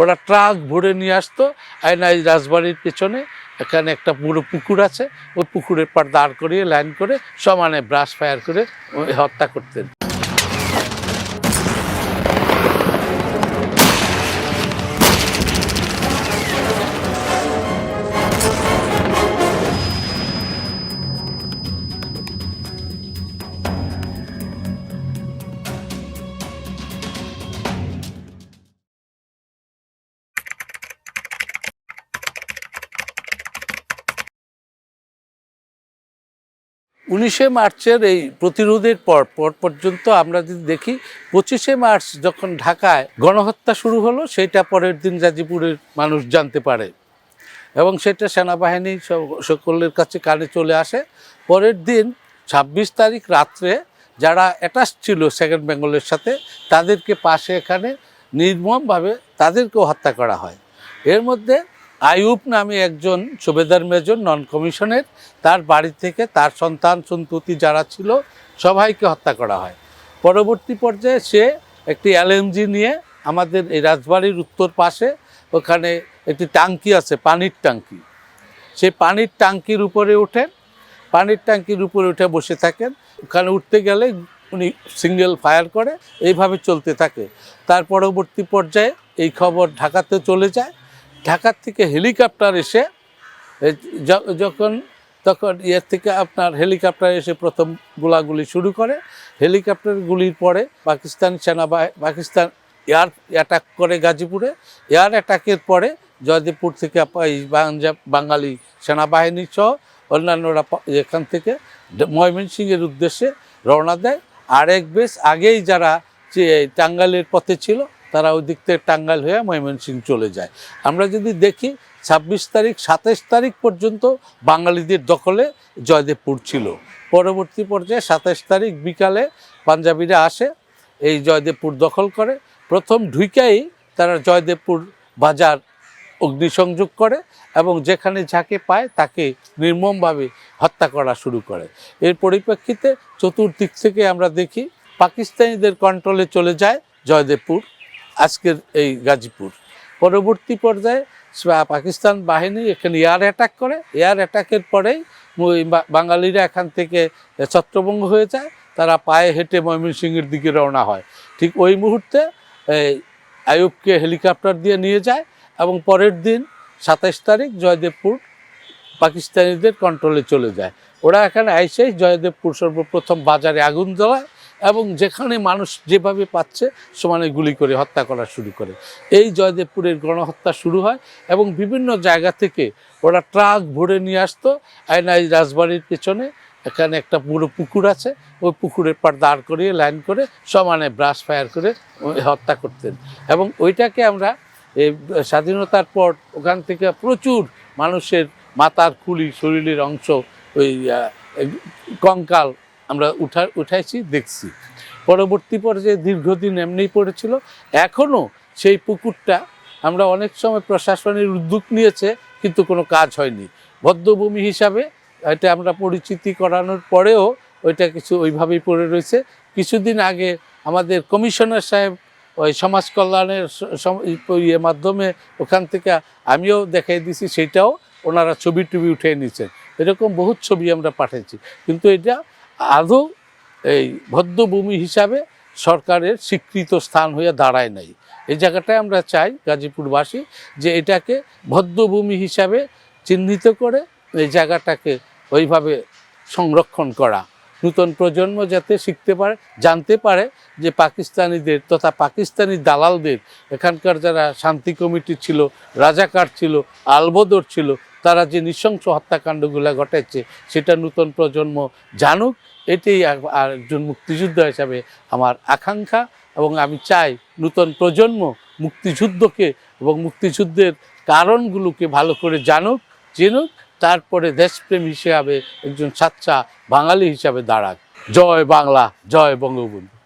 ওরা ট্রাক ভরে নিয়ে আসতো আই নাই রাজবাড়ির পেছনে, এখানে একটা পুরো পুকুর আছে, ওই পুকুরের পার দাঁড় করিয়ে লাইন করে, সমানে ব্রাশ ফায়ার করে হত্যা করতেন। উনিশে মার্চের এই প্রতিরোধের পর পর পর্যন্ত আমরা যদি দেখি, পঁচিশে মার্চ যখন ঢাকায় গণহত্যা শুরু হলো সেটা পরের দিন গাজীপুরের মানুষ জানতে পারে। এবং সেটা সেনাবাহিনী সকলের কাছে কানে চলে আসে। পরের দিন ছাব্বিশ তারিখ রাত্রে যারা অ্যাটাচ ছিল সেকেন্ড বেঙ্গলের সাথে, তাদেরকে পাশে এখানে নির্মমভাবে তাদেরকেও হত্যা করা হয়। এর মধ্যে আইয়ুব নামে একজন সুবেদার মেজর নন কমিশনের তার বাড়ি থেকে তার সন্তান, সন্ততি যারা ছিল, সবাইকে হত্যা করা হয়। পরবর্তী পর্যায়ে সে একটি এলএমজি নিয়ে আমাদের এই রাজবাড়ির উত্তর পাশে, ওখানে একটি টাঙ্কি আছে, পানির টাঙ্কি সেই পানির টাঙ্কির উপরে ওঠেন, পানির টাঙ্কির উপরে উঠে বসে থাকেন। ওখানে উঠতে গেলে উনি সিঙ্গেল ফায়ার করে, এইভাবে চলতে থাকে। তার পরবর্তী পর্যায়ে এই খবর ঢাকাতে চলে যায়। ঢাকার থেকে হেলিকপ্টার এসে যখন, তখন ইয়ের থেকে আপনার হেলিকপ্টার এসে প্রথম গোলাগুলি শুরু করে। হেলিকপ্টার গুলির পরে পাকিস্তান সেনাবাহিনী পাকিস্তান এয়ার অ্যাটাক করে গাজীপুরে। এয়ার অ্যাটাকের পরে জয়দেবপুর থেকে বাঞ্জাব বাঙালি সেনাবাহিনী সহ অন্যান্যরা এখান থেকে ময়মনসিংহের উদ্দেশ্যে রওনা দেয়। আরেক বেশ আগেই যারা যে টাঙ্গাইলের পথে ছিল তারা ওই দিক থেকে টাঙ্গাইল হয়ে ময়মনসিংহ চলে যায়। আমরা যদি দেখি, ছাব্বিশ তারিখ সাতাইশ তারিখ পর্যন্ত বাঙালিদের দখলে জয়দেবপুর ছিল। পরবর্তী পর্যায়ে সাতাইশ তারিখ বিকালে পাঞ্জাবিরা আসে, এই জয়দেবপুর দখল করে। প্রথম ঢুইকাই তারা জয়দেবপুর বাজার অগ্নিসংযোগ করে এবং যেখানে যাকে পায় তাকে নির্মমভাবে হত্যা করা শুরু করে। এর পরিপ্রেক্ষিতে চতুর্দিক থেকে আমরা দেখি, পাকিস্তানিদের কন্ট্রোলে চলে যায় জয়দেবপুর। আজকের এই গাজীপুর। পরবর্তী পর্যায়ে পাকিস্তান বাহিনী এখানে এয়ার অ্যাটাক করে। এয়ার অ্যাটাকের পরেই বাঙালিরা এখান থেকে ছত্রভঙ্গ হয়ে যায়। তারা পায়ে হেঁটে ময়মনসিংহের দিকে রওনা হয়। ঠিক ওই মুহূর্তে আয়ুবকে হেলিকপ্টার দিয়ে নিয়ে যায় এবং পরের দিন সাতাইশ তারিখ জয়দেবপুর পাকিস্তানিদের কন্ট্রোলে চলে যায়। ওরা এখানে আইসেই জয়দেবপুর সর্বপ্রথম বাজারে আগুন জ্বলায়। এবং যেখানে মানুষ যেভাবে পাচ্ছে সমানে গুলি করে, হত্যা করা শুরু করে। এই জয়দেবপুরের গণহত্যা শুরু হয় এবং বিভিন্ন জায়গা থেকে ওরা ট্রাক ভরে নিয়ে আসতো আয়না এই রাজবাড়ির পেছনে। এখানে একটা পুরো পুকুর আছে, ওই পুকুরের পার দাঁড় করিয়ে লাইন করে সমানে ব্রাশ ফায়ার করে হত্যা করতেন। এবং ওইটাকে আমরা এই স্বাধীনতার পর ওখান থেকে প্রচুর মানুষের মাথার খুলি, শরীরের অংশ, ওই কঙ্কাল আমরা উঠা, উঠাইছি, দেখছি। পরবর্তী পর্যায়ে দীর্ঘদিন এমনিই পড়েছিল। এখনও সেই পুকুরটা আমরা অনেক সময় প্রশাসনের উদ্যোগ নিয়েছে, কিন্তু কোনো কাজ হয়নি। ভদ্রভূমি হিসাবে এটা আমরা পরিচিতি করানোর পরেও ওইটা কিছু ওইভাবেই পড়ে রয়েছে। কিছুদিন আগে আমাদের কমিশনার সাহেব ওই সমাজ কল্যাণের ইয়ে মাধ্যমে ওখান থেকে আমিও দেখাই দিছি সেটাও ওনারা ছবি টবি উঠে নিচ্ছেন এরকম বহুত ছবি আমরা পাঠিয়েছি। কিন্তু এটা আদৌ এই ভদ্রভূমি হিসাবে সরকারের স্বীকৃত স্থান হয়ে দাঁড়ায় নাই। এই জায়গাটায় আমরা চাই গাজীপুরবাসী যে এটাকে ভদ্রভূমি হিসাবে চিহ্নিত করে এই জায়গাটাকে ওইভাবে সংরক্ষণ করা। নূতন প্রজন্ম যাতে শিখতে পারে, জানতে পারে যে পাকিস্তানিদের তথা পাকিস্তানি দালালদের, এখানকার যারা শান্তি কমিটি ছিল, রাজাকার ছিল, আলবদর ছিল তারা যে নৃশংস হত্যাকাণ্ডগুলো ঘটাচ্ছে সেটা নূতন প্রজন্ম জানুক। এটাই একজন মুক্তিযোদ্ধা হিসাবে আমার আকাঙ্ক্ষা এবং আমি চাই নূতন প্রজন্ম মুক্তিযুদ্ধকে এবং মুক্তিযুদ্ধের কারণগুলোকে ভালো করে জানুক, জেনুক, তারপরে দেশপ্রেম হিসাবে একজন সাচ্চা বাঙালি হিসাবে দাঁড়াক। জয় বাংলা, জয় বঙ্গবন্ধু।